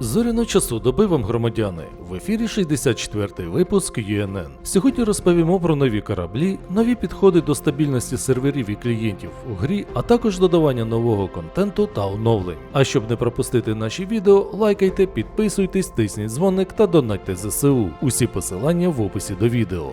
Зоряно часу доби вам громадяни. В ефірі 64-й випуск ЮНН. Сьогодні розповімо про нові кораблі, нові підходи до стабільності серверів і клієнтів у грі, а також додавання нового контенту та оновлень. А щоб не пропустити наші відео, лайкайте, підписуйтесь, тисніть дзвоник та донатьте ЗСУ. Усі посилання в описі до відео.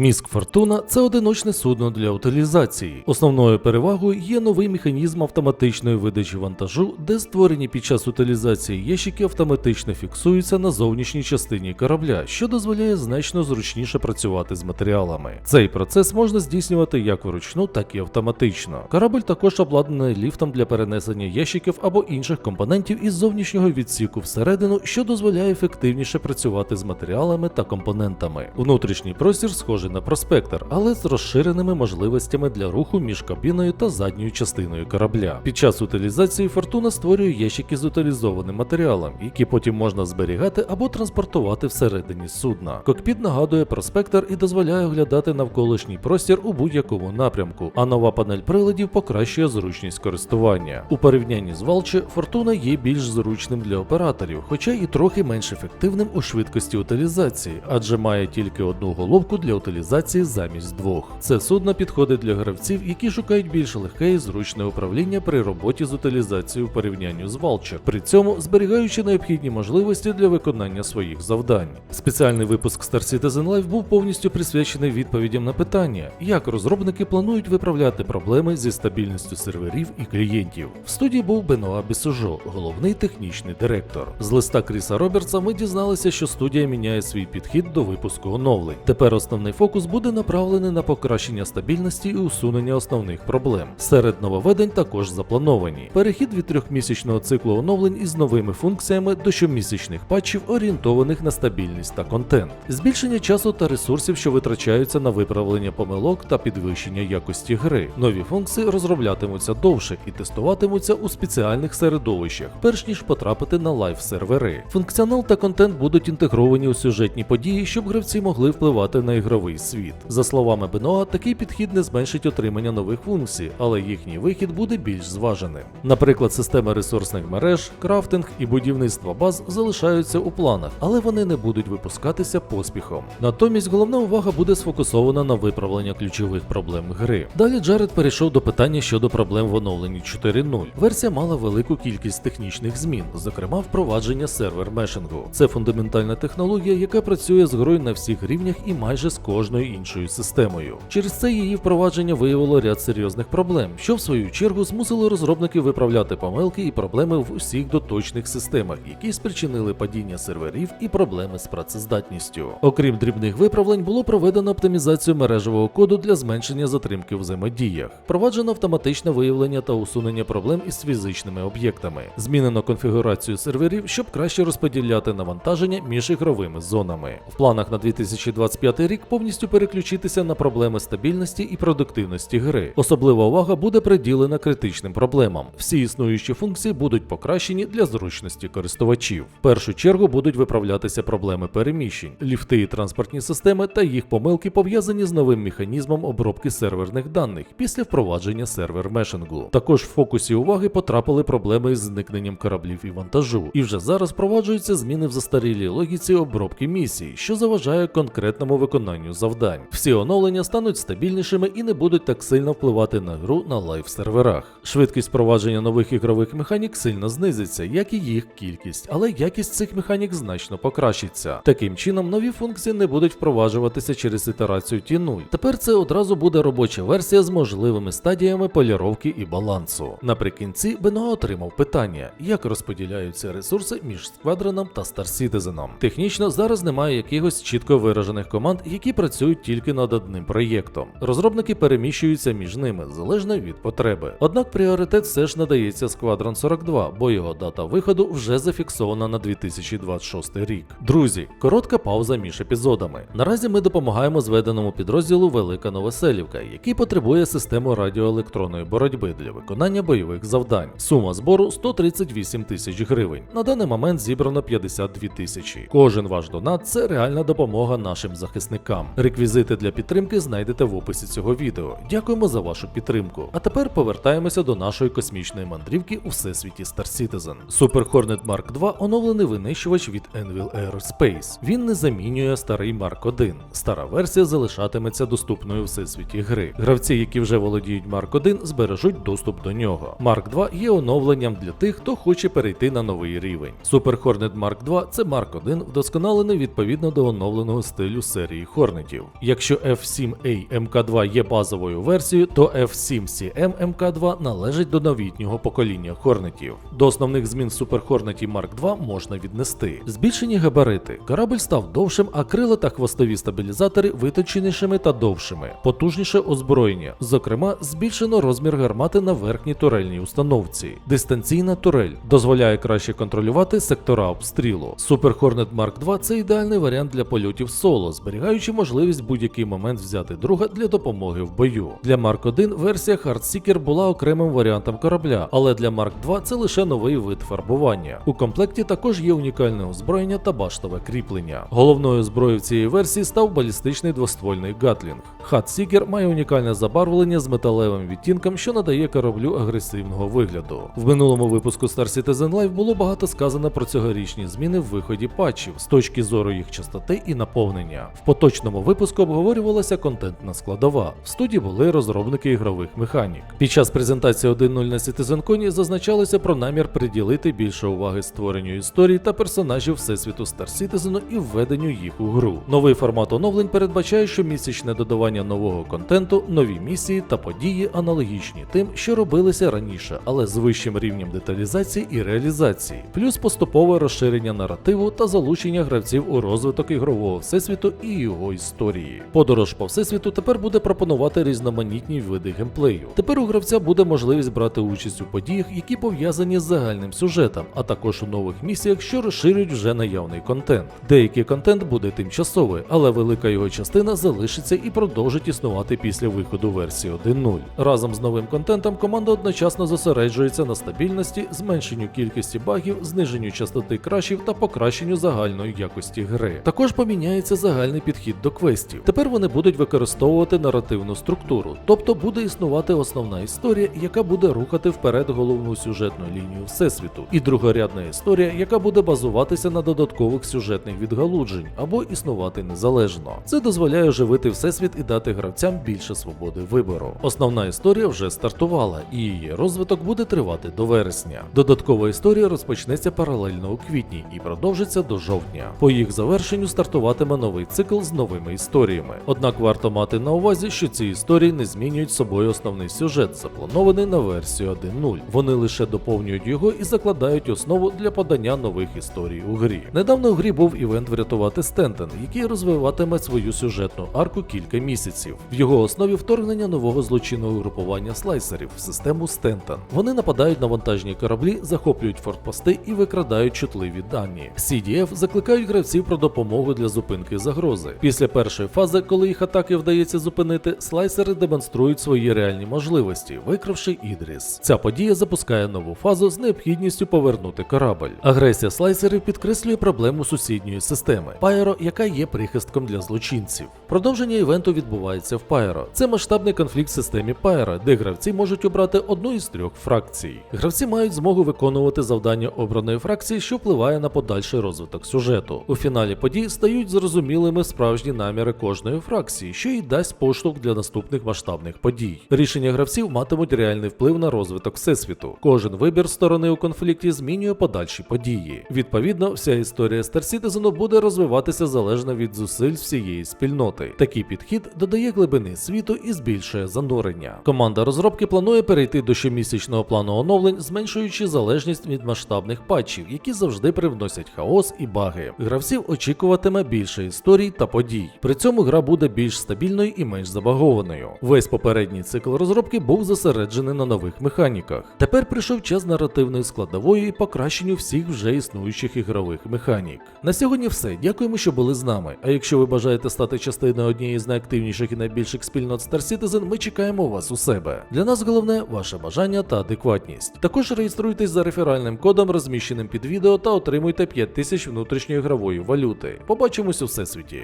Міск Фортуна це одиночне судно для утилізації. Основною перевагою є новий механізм автоматичної видачі вантажу, де створені під час утилізації ящики автоматично фіксуються на зовнішній частині корабля, що дозволяє значно зручніше працювати з матеріалами. Цей процес можна здійснювати як вручну, так і автоматично. Корабль також обладнаний ліфтом для перенесення ящиків або інших компонентів із зовнішнього відсіку всередину, що дозволяє ефективніше працювати з матеріалами та компонентами. Внутрішній простір схожий на проспектор, але з розширеними можливостями для руху між кабіною та задньою частиною корабля. Під час утилізації фортуна створює ящики з утилізованим матеріалом, які потім можна зберігати або транспортувати всередині судна. Кокпіт нагадує проспектор і дозволяє оглядати навколишній простір у будь-якому напрямку, а нова панель приладів покращує зручність користування. У порівнянні з Валче, фортуна є більш зручним для операторів, хоча і трохи менш ефективним у швидкості утилізації, адже має тільки одну головку для утилізації замість двох. Це судно підходить для гравців, які шукають більш легке і зручне управління при роботі з утилізацією в порівнянні з Vulture, при цьому зберігаючи необхідні можливості для виконання своїх завдань. Спеціальний випуск Star Citizen Live був повністю присвячений відповідям на питання, як розробники планують виправляти проблеми зі стабільністю серверів і клієнтів. В студії був Бенуа Бесужо, головний технічний директор. З листа Кріса Робертса ми дізналися, що студія міняє свій підхід до випуску оновлень. Тепер основний фокус буде направлений на покращення стабільності і усунення основних проблем. Серед нововведень також заплановані перехід від трьохмісячного циклу оновлень із новими функціями до щомісячних патчів, орієнтованих на стабільність та контент, збільшення часу та ресурсів, що витрачаються на виправлення помилок та підвищення якості гри. Нові функції розроблятимуться довше і тестуватимуться у спеціальних середовищах, перш ніж потрапити на лайв сервери. Функціонал та контент будуть інтегровані у сюжетні події, щоб гравці могли впливати на ігровий світ. За словами Беноа, такий підхід не зменшить отримання нових функцій, але їхній вихід буде більш зваженим. Наприклад, система ресурсних мереж, крафтинг і будівництво баз залишаються у планах, але вони не будуть випускатися поспіхом. Натомість головна увага буде сфокусована на виправлення ключових проблем гри. Далі Джаред перейшов до питання щодо проблем в оновленні 4.0. Версія мала велику кількість технічних змін, зокрема впровадження сервер мешингу. Це фундаментальна технологія, яка працює з грою на всіх рівнях і майже з кожною іншою системою. Через це її впровадження виявило ряд серйозних проблем, що в свою чергу змусило розробники виправляти помилки і проблеми в усіх доточних системах, які спричинили падіння серверів і проблеми з працездатністю. Окрім дрібних виправлень, було проведено оптимізацію мережевого коду для зменшення затримки в взаємодіях, впроваджено автоматичне виявлення та усунення проблем із фізичними об'єктами, змінено конфігурацію серверів, щоб краще розподіляти навантаження між ігровими зонами. В планах на 2025 рік повністю переключитися на проблеми стабільності і продуктивності гри. Особлива увага буде приділена критичним проблемам. Всі існуючі функції будуть покращені для зручності користувачів. В першу чергу будуть виправлятися проблеми переміщень, ліфти і транспортні системи та їх помилки пов'язані з новим механізмом обробки серверних даних після впровадження сервер мешингу. Також в фокусі уваги потрапили проблеми із зникненням кораблів і вантажу. І вже зараз впроваджуються зміни в застарілій логіці обробки місій, що заважає конкретному виконанню завдань. Всі оновлення стануть стабільнішими і не будуть так сильно впливати на гру на лайв серверах. Швидкість впровадження нових ігрових механік сильно знизиться, як і їх кількість, але якість цих механік значно покращиться. Таким чином, нові функції не будуть впроваджуватися через ітерацію T0. Тепер це одразу буде робоча версія з можливими стадіями поліровки і балансу. Наприкінці Бено отримав питання, як розподіляються ресурси між сквадроном та Star Citizen. Технічно зараз немає якихось чітко виражених команд, які працюють працюють тільки над одним проєктом. Розробники переміщуються між ними залежно від потреби. Однак пріоритет все ж надається Squadron 42, бо його дата виходу вже зафіксована на 2026 рік. Друзі, коротка пауза між епізодами. Наразі ми допомагаємо зведеному підрозділу Велика Новоселівка, який потребує систему радіоелектронної боротьби для виконання бойових завдань. Сума збору 138 тисяч гривень. На даний момент зібрано 52 тисячі. Кожен ваш донат це реальна допомога нашим захисникам. Реквізити для підтримки знайдете в описі цього відео. Дякуємо за вашу підтримку. А тепер повертаємося до нашої космічної мандрівки у всесвіті Star Citizen. Super Hornet Mark II оновлений винищувач від Envil Aerospace. Він не замінює старий Mark 1. Стара версія залишатиметься доступною у всесвіті гри. Гравці, які вже володіють Mark 1, збережуть доступ до нього. Mark 2 є оновленням для тих, хто хоче перейти на новий рівень. Super Hornet Mark 2 це Mark 1, вдосконалений відповідно до оновленого стилю серії Хорнетів. Якщо F7A MK2 є базовою версією, то F7CM MK2 належить до новітнього покоління Хорнетів. До основних змін Super Hornet Mark 2 можна віднести. Збільшені габарити. Корабль став довшим, а крила та хвостові стабілізатори виточенішими та довшими. Потужніше озброєння. Зокрема, збільшено розмір гармати на верхній турельній установці. Дистанційна турель дозволяє краще контролювати сектора обстрілу. Super Hornet Mark 2 це ідеальний варіант для польотів соло, зберігаючи можливість в будь-який момент взяти друга для допомоги в бою. Для Mark 1 версія Heartseeker була окремим варіантом корабля, але для Mark 2 це лише новий вид фарбування. У комплекті також є унікальне озброєння та баштове кріплення. Головною зброєю цієї версії став балістичний двоствольний Гатлінг. Heartseeker має унікальне забарвлення з металевим відтінком, що надає кораблю агресивного вигляду. В минулому випуску Star Citizen Live було багато сказано про цьогорічні зміни в виході патчів з точки зору їх частоти і наповнення. В поточному випуску обговорювалася контентна складова. В студії були розробники ігрових механік. Під час презентації 1.0 на CitizenCon зазначалося про намір приділити більше уваги створенню історії та персонажів всесвіту Star Citizen і введенню їх у гру. Новий формат оновлень передбачає щомісячне додавання нового контенту, нові місії та події, аналогічні тим, що робилися раніше, але з вищим рівнем деталізації і реалізації, плюс поступове розширення наративу та залучення гравців у розвиток ігрового всесвіту і його історії. Подорож по всесвіту тепер буде пропонувати різноманітні види геймплею. Тепер у гравця буде можливість брати участь у подіях, які пов'язані з загальним сюжетом, а також у нових місіях, що розширюють вже наявний контент. Деякий контент буде тимчасовий, але велика його частина залишиться і продовжить існувати після виходу версії 1.0. Разом з новим контентом команда одночасно зосереджується на стабільності, зменшенню кількості багів, зниженню частоти крашів та покращенню загальної якості гри. Також поміняється загальний підхід до квестів. Тепер вони будуть використовувати наративну структуру, тобто буде існувати основна історія, яка буде рухати вперед головну сюжетну лінію всесвіту, і другорядна історія, яка буде базуватися на додаткових сюжетних відгалуджень або існувати незалежно. Це дозволяє оживити всесвіт і дати гравцям більше свободи вибору. Основна історія вже стартувала, і її розвиток буде тривати до вересня. Додаткова історія розпочнеться паралельно у квітні і продовжиться до жовтня. По їх завершенню стартуватиме новий цикл з новими історіями. Однак варто мати на увазі, що ці історії не змінюють собою основний сюжет, запланований на версію 1.0. Вони лише доповнюють його і закладають основу для подання нових історій у грі. Недавно у грі був івент врятувати Стентон, який розвиватиме свою сюжетну арку кілька місяців. В його основі вторгнення нового злочинного групування слайсерів в систему Стентон. Вони нападають на вантажні кораблі, захоплюють фортпости і викрадають чутливі дані. CDF закликають гравців про допомогу для зупинки загрози. Після першої фази, коли їх атаки вдається зупинити, слайсери демонструють свої реальні можливості, викравши Ідріс. Ця подія запускає нову фазу з необхідністю повернути корабль. Агресія слайсерів підкреслює проблему сусідньої системи Пайро, яка є прихистком для злочинців. Продовження івенту відбувається в Пайро. Це масштабний конфлікт в системі Пайро, де гравці можуть обрати одну із трьох фракцій. Гравці мають змогу виконувати завдання обраної фракції, що впливає на подальший розвиток сюжету. У фіналі подій стають зрозумілими справжні наміри кожної фракції, що й дасть поштовх для наступних масштабних подій. Рішення гравців матимуть реальний вплив на розвиток всесвіту. Кожен вибір сторони у конфлікті змінює подальші події. Відповідно, вся історія Star Citizen буде розвиватися залежно від зусиль всієї спільноти. Такий підхід додає глибини світу і збільшує занурення. Команда розробки планує перейти до щомісячного плану оновлень, зменшуючи залежність від масштабних патчів, які завжди привносять хаос і баги. Гравців очікуватиме більше історій та подій. При цьому гра буде більш стабільною і менш забагованою. Весь попередній цикл розробки був зосереджений на нових механіках. Тепер прийшов час наративної складової і покращенню всіх вже існуючих ігрових механік. На сьогодні все. Дякуємо, що були з нами. А якщо ви бажаєте стати частиною однієї з найактивніших і найбільших спільнот Star Citizen, ми чекаємо вас у себе. Для нас головне ваше бажання та адекватність. Також реєструйтесь за реферальним кодом, розміщеним під відео, та отримуйте 5000 внутрішньої ігрової валюти. Побачимось у всесвіті.